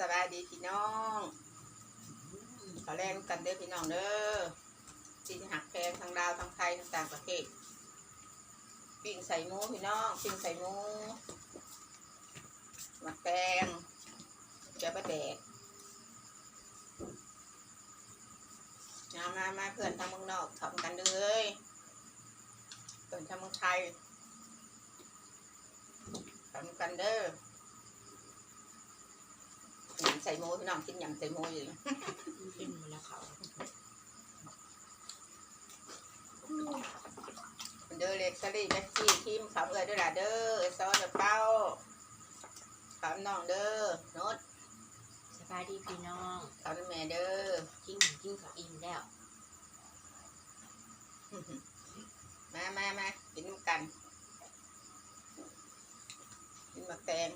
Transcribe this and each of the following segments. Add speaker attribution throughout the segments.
Speaker 1: สบายดีพี่น้องขอแรงกันเด้อพี่น้องเด้อที่หักแพงทางดาวทางไทยทางต่างประเทศปิ้งใส่หมูพี่น้องปิ้งใส่หมูหมักแตงจ้าปลาแดกมามามาเพื่อนทางเมืองนอกทำกันเลยเพื่อนทางเมืองไทยทำกันเด้อ ใส่โมพี่น้องกินยำใส่โมอยู่นะ
Speaker 2: กินมาแล้วเขา
Speaker 1: เด้อเล็กสลีแม็กซี่ทีมขาวเอือเด้อล่ะเด้อไอ้ซอสเด้อเป้าขาวน้องเด้อโนด
Speaker 2: สบายดีพี่น้อง
Speaker 1: ขาวน้องแม่เด้อ
Speaker 2: กินกินกับอิ่มแล้ว
Speaker 1: มามามากินน้ำกันกินหมักแตง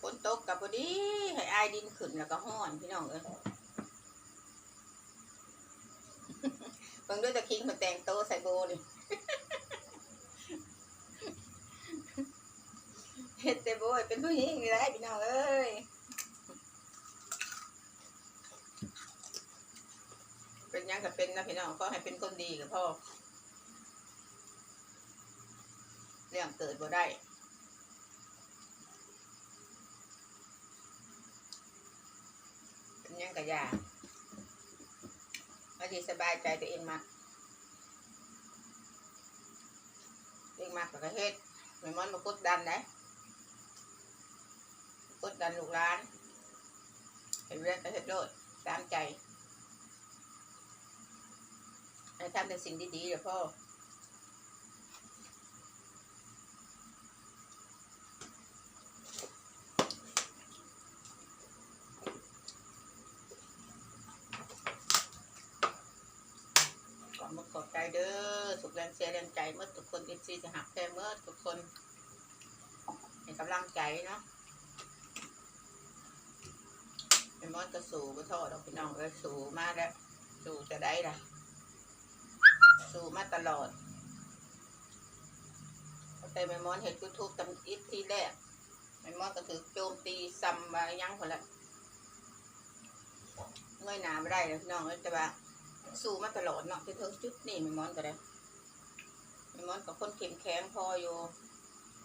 Speaker 1: ฝนตกกับพอดี ให้อายดินขึ้นแล้วก็ห้อนพี่น้องเอ้ยเบิ่งด้วยตะคิงมาแต่งโตะใส่โบนี่เฮ็ดแต่โบเป็นผู้หญิงนี่แหละพี่น้องเอ้ยเป็นยังก็เป็นนะพี่น้องก็ให้เป็นคนดีกับพ่อเรื่องเกิดบ่ได้ เป็นหยั งก็อยาบางทีสบายใจตัวเองมากเองมากก็เฮ็ดไม่มันมากดดันนะกดดันลูกหลานเห็นเรื่องก็เฮ็ดโลดตามใจให้ทำแต่สิ่งดีๆเดี๋ยวพ่อก่อนมาขอบใจเด้อสุ ขแรงเสียแรงใจเมื่อทุกคนที่ซีจะหักแค่เมื่อทุกคนให้กำลังใจเนาะเป็นมอนกระสูกระทอดออกพี่น้องเอ้ยสูมาแล้วสูจะได้ละสู่มาตลอดแต่แม่มอนเห็นยูทูบตำอิดที่แรกแม่มอนก็ถือโจมตีซ้ำมายั้งคนละเงยหนาไม่ได้เลยพี่น้องเอ้ยแต่ว่าสู้มาตลอดเนาะที่ถึงจุดนี้แม่มอนก็ได้ แม่มอนกับคนเข้มแข็งพออยู่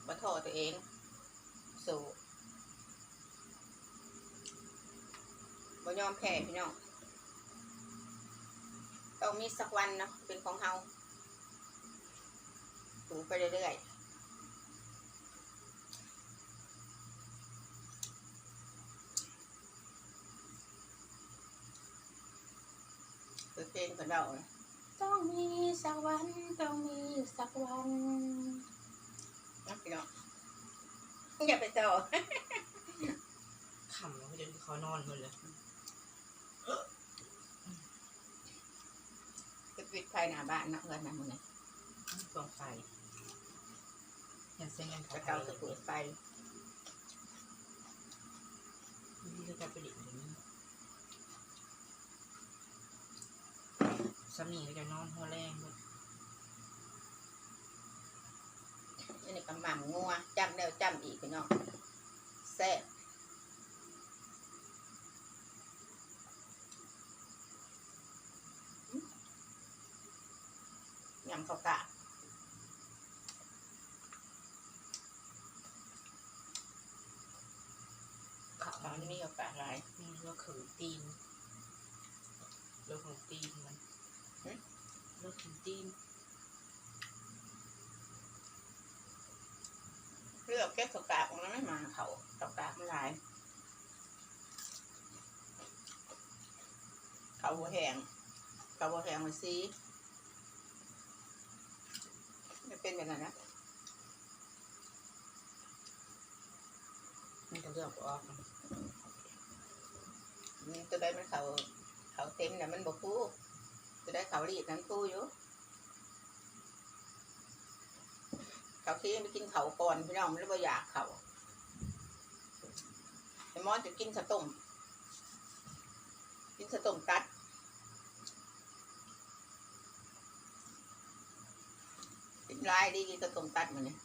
Speaker 1: บัท้อตัวเอง สู้บ่ยอมแพ้พี่น้องต้องมีสักวันนะเป็นของเฮาถูไปเรื่อยๆเพลงของเราน่ะ ต้องมีสักวันต้องมีสักวันนะพี่น้องอย่าไปต่อ
Speaker 2: ขำแล้วเดี๋ยวเขานอนหมดเลย
Speaker 1: จะปิดไฟหน้าบ้านเนาะเงินนั่นมันนะ
Speaker 2: กองไฟอย่าเส้นกัน
Speaker 1: กระ
Speaker 2: เขา
Speaker 1: เตาจะเปิดไฟ
Speaker 2: นี่คือการประดิษฐ์อย่างนี้ สามีก็จะนอนหัวแรงเลย
Speaker 1: อันนี้กำหม่ำงัวจำแล้วจำอีกพี่น้องแซ่บยำข้าวกะ
Speaker 2: ขา
Speaker 1: ตอนนี้มีข้าวกะหลาย
Speaker 2: มีเลือกขือตีนเลือกของตีนมันเลือ กขือตีน
Speaker 1: เลือกแก้ข้ากของมันไม่มาเขาข้ากะมันหลายเขาวบัวแหงเขาวบัวแหงมันซีไม่เป็นแบบนั้นนะ
Speaker 2: มันจะเลือกออกนะ
Speaker 1: มันตัวใดมันเขาเขาเต็มแต่มันบกคู่ ตัวใดเขารีดนั้นคู่อยู่เขาขี้ไปกินเขาก่อนพี่น้องไมันเลยบ่อยากเขาไอ้มอนจะกินสะต้มกินสะต้มตัดกินลายดีกินสะต้มตัดมันเนี่ย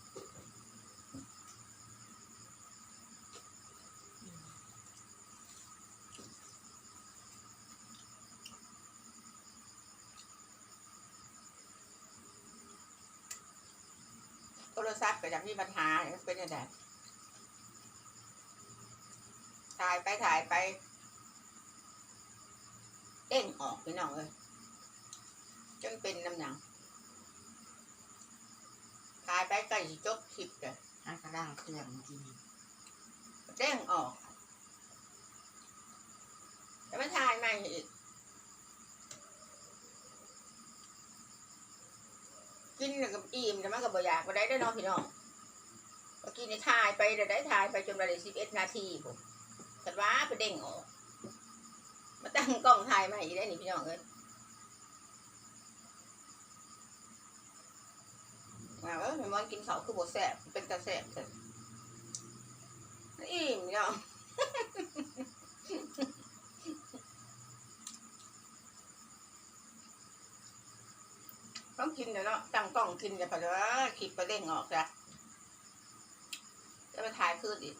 Speaker 1: รศัพท์ก็จะ มีปัญหาเนี่ยมันเป็นยังไงถ่ายไปถ่ายไปเด้งออกพี่น้องเลยจนเป็นน้ำหนังถ่ายไปใกล้สิจบคลิปเลย
Speaker 2: อันกระด้างเครื่องกิน
Speaker 1: เด้งออกแล้วมันถ่ายใหม่อีกกินแล้วกับอิ่มแต่มันก็บ่อยากบ่ได้ได้อเนาะพี่น้องเมื่อ กี้นี่ถ่ายไปเดี๋ยวได้ถ่ายไปจนได้สิบเอ็ดนาทีผมแต่ว่าไปเด้งออกมาตั้งกล้องถ่ายใหม่อีกได้นี่พี่น้องเอ้ยว่าเออแม่มอนกินเขาคือโบแซ่บเป็นตาแซ่บแต่อิ่มเนาะต้องกินเดี๋ยวเนาะตั้งกล้องกินจะพอดีว่าคลิปไปเด้งออกจ้ะ จะไปถ่ายคืนอีก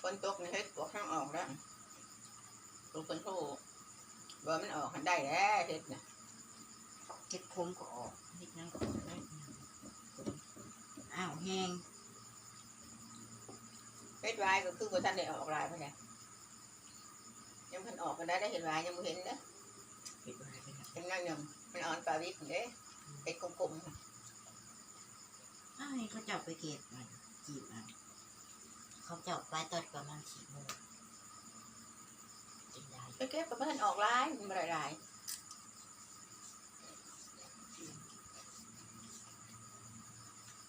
Speaker 1: คนตกในเฮ็ดปวกข้างออกแล้วตัวคนโทเบอร์มันออกหันได้แล้วเฮ็ดเนี่ย
Speaker 2: เฮ็ดโค้งก็ออกเฮ็ดนั่งก็ออกได้อ้าวแห้ง
Speaker 1: เฮ็ดไว้ก็คือบ่ทันได้ออกลายเพิ่นน่ะ ยังเพิ่นออกกันได้ได้เห็นไว้ยังบ่เห็นเด้อ
Speaker 2: เฮ็ดอะไรไปนะ
Speaker 1: เป็นนั่งยังมันอ่อนปลาวิกเด้เป็นกลมๆ
Speaker 2: อ้าวเขาเจับไปเก็บมันจีบมันเขาเจับไปตอนประมาณสี่โมงกินได้
Speaker 1: ไปเก็บกับเพื่อนออกลายมันบ่ได้ลาย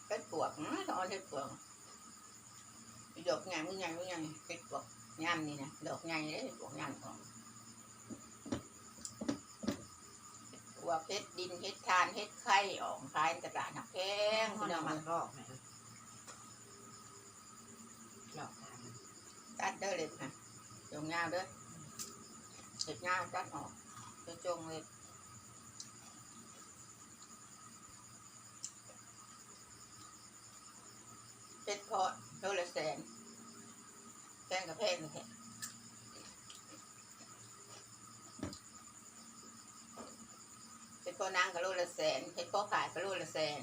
Speaker 1: เป็ดปวกนะต้องเอาเห็ดปวกดอกงามมึงยังมึงยังเป็ดปวก งามนี่นะดอกใหญ่เลยปวกงามของปวกเห็ดดินเห็ดทานเห็ดไข่ออกขายในตลาดหักแพง
Speaker 2: มั
Speaker 1: พี่
Speaker 2: น
Speaker 1: น้อง
Speaker 2: มั
Speaker 1: มาน
Speaker 2: รอบไหมหลอกทาน
Speaker 1: ตัดเด้อเลยค่ะจงงามเด้อเห็ดงามตัดออกจะจงเลยเป็นเพราะโลละแสน แพงแพงนี่เป็นเพนางกับโลละแสนเป็นเพขายกับโลละแสน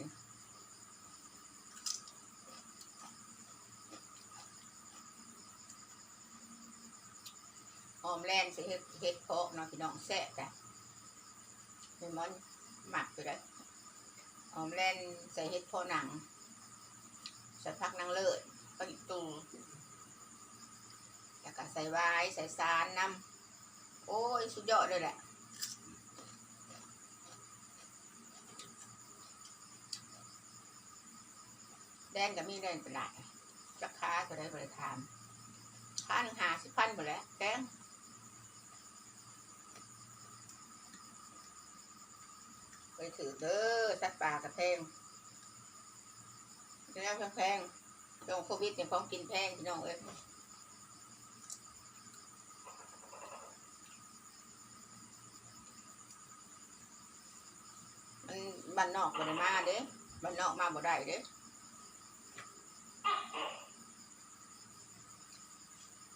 Speaker 1: หอมแลนสิเฮ็ดเฮ็ดเพาะเนาะพี่น้องแซ่บจ้ะเป็นมันหมักไปเลยหอมแลนใส่เฮ็ดเพาะหนังใส่ผักนางเลิศก็อีกตูแล้ว ก็ใส่ไว้ใส่ซานน้ำโอ้ยสุดยอดเลยแหละแดงกับมีแดงเป็นไรราคาก็ได้บริทานพันหาสิพันหมดแล้วแดงไปถือเด้อสัตว์ป่ากระเพงแล้วแพงๆลงโควิดเนี่ยของกินแพงพี่น้องเอ้ย มันบ้านนอกบ่ได้มาเด้บ้านนอกมาบ่ได้เด้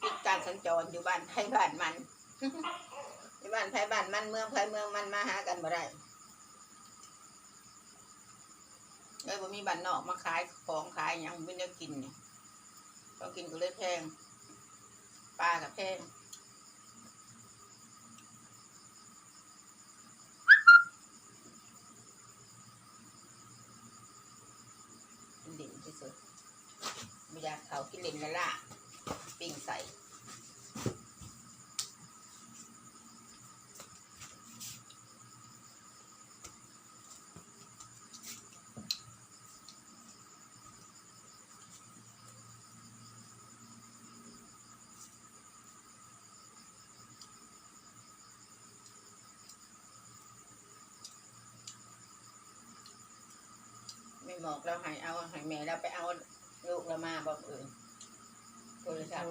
Speaker 1: ปิดการสัญจรอยู่บ้านไทยบ้านมันอยู่บ้านไทยบ้านมันเมืองไทยเมืองมันมาหากันบ่ได้เลยบ่มีบ้านนอกมาขายของขายหยังไม่ได้กินเนี่ยต้องกินก็เลยแพงปลากับแพงกินดิ่งที่สุด ไม่อยากเขากินเล่นละล่ะปิ้งใส่ไม่บอกเราให้เอาให้แม่เราไปเอา ลูกเรามาบอกอื่นโทรศัพท์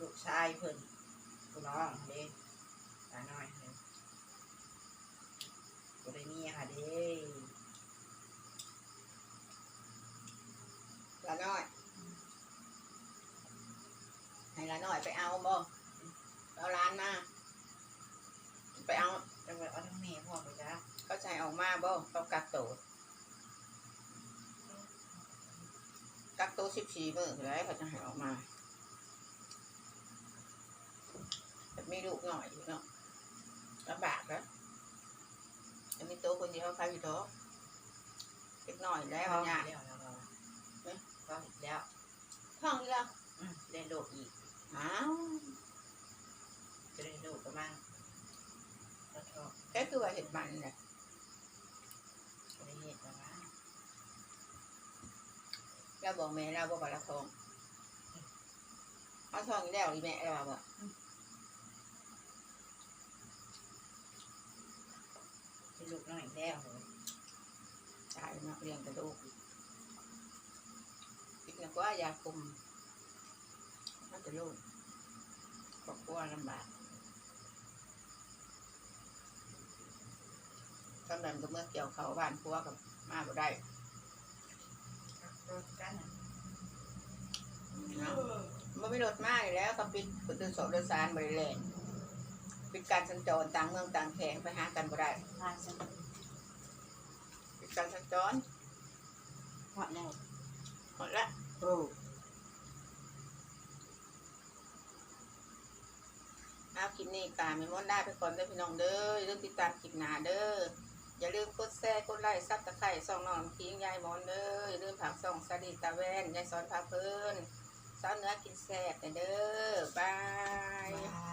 Speaker 2: ลูกชายเพิ่นกูน้องเด้ตาน้อยเพิ่นกูได้เมียค่ะเด้
Speaker 1: ละน้อย ให้ละหน่อยไปเอาบ่เอาร้านมา ไปเอา
Speaker 2: จะไปเอาทั้งเมย์พ่อไปจ้ะ
Speaker 1: เขาจะให้ออกมาบ่เขากักตัวกักตัว สิบสี่มื้อแล้วเขาจะให้ออกมาแต่มีลูกหน่อยอยู่เนาะลำบากแล้วจะมีตัวคนเดียวใครอยู่ท้อเล็กหน่อยแล้ว
Speaker 2: พ่อ
Speaker 1: เนี่ย
Speaker 2: แล้วแล้วพ่ออีกแล้ว
Speaker 1: ท้องอีกแล้ว
Speaker 2: อืมเล่นโดดอีก
Speaker 1: อ้าว
Speaker 2: จะเล่นโดดประมาณก็ชอบ
Speaker 1: แค่คือว่าเห็ดมันเนี่ย
Speaker 2: จะได้เห็นประมาณ
Speaker 1: เราบอกแม่เราบอกว่าเราท้องเอาท้องอีกแล้วอีแม่เราบอก
Speaker 2: เป็นลูกน้อยแล้วเลย
Speaker 1: ตายมาเลี้ยงกระดูกอีกอีกนะว่ายาคุมน่าจะลูกครอบครัวลำบากกำลังก็เมื่อเกี่ยวเขาบ้านพัวกับมาบ่ได้
Speaker 2: รถกันน่ะ
Speaker 1: เนาะมันไม่ลดมากอยู่แล้วก็ปิดเดินสอบเดินสารบริเลนปิดการสัญจรต่างเมืองต่างแข่งไปหากันบ่ได้
Speaker 2: พาฉัน
Speaker 1: ปิดการสัญจร
Speaker 2: พอแล้ว
Speaker 1: หมดละ
Speaker 2: โอ้
Speaker 1: เอาคลิปนี้ตามไม่มดได้ไปก่อนเด้อพี่น้องเด้ออย่าลืมติดตามคลิปหน้าเด้อ อย่าลืมกดแชร์กดไลค์ซับตะไคร่ส่องน้องทิ้งยายหมอนเด้ออย่าลืมผักส่องสาดีตาแวนยายสอนพาเพิ่นสาวเนื้อกินแซ่บเด้อบาย